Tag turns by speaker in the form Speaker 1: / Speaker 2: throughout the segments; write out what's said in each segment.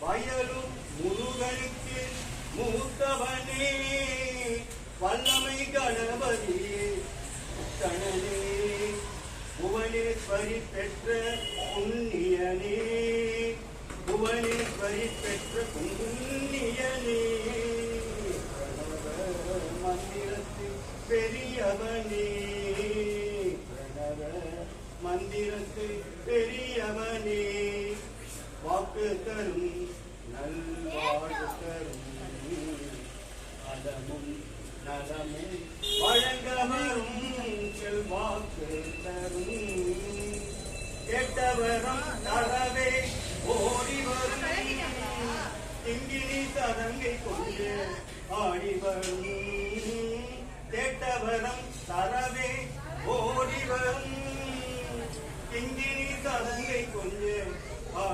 Speaker 1: வயலும் முருகனுக்கு மூத்தவனே. வல்லமை கணபதியே கணனே புவனேஸ்வரி பெற்ற புண்ணியனே. புவனேஸ்வரி பெற்ற புண்ணியனே. மந்திரத்தில் பெரியவனே. மந்திரத்தில் பெரியவனே. வாழ்த்து தரும் நல்ல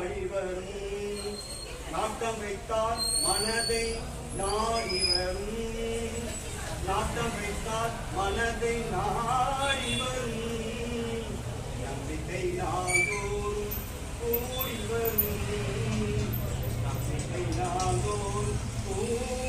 Speaker 1: நாடிவரும் நாட்டம் வைத்தார் மனதை நாடிவரும். நாட்டம் வைத்தார் மனதை நாடிவரும். நம்பிக்கை நாள்தோறும் கூடிவரும். நம்பிக்கை நாள்தோறும்
Speaker 2: கூ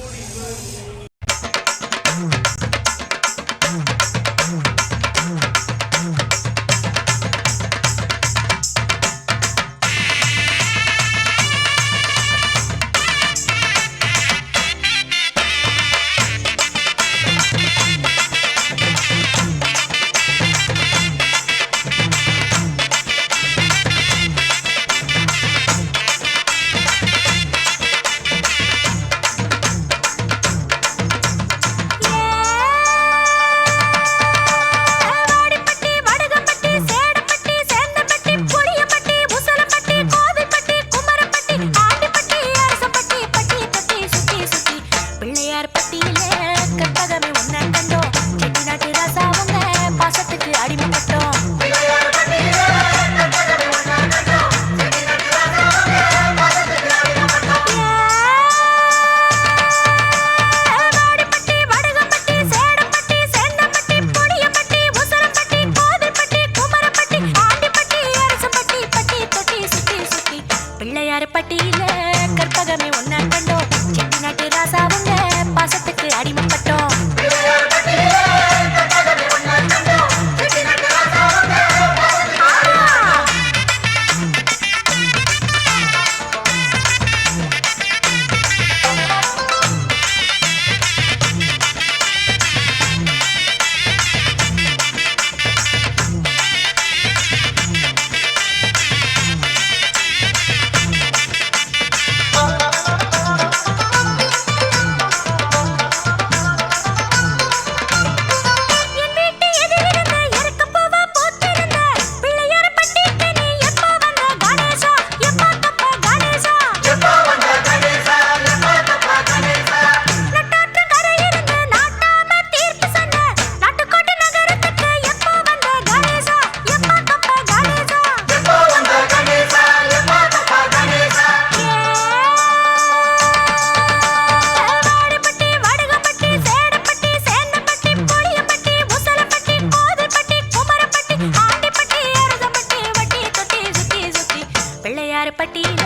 Speaker 2: பட்டியல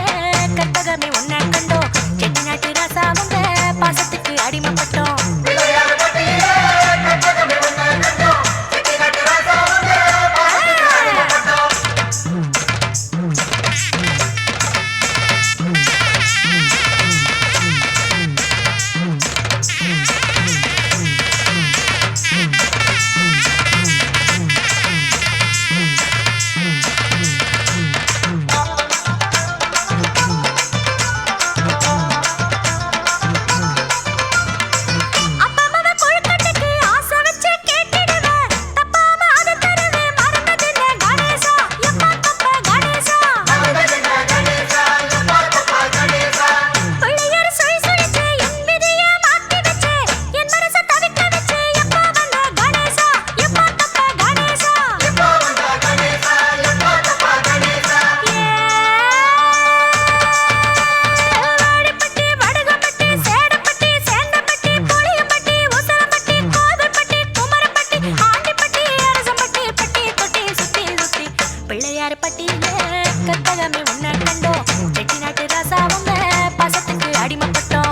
Speaker 2: கற்பகமே உன்ன Stop.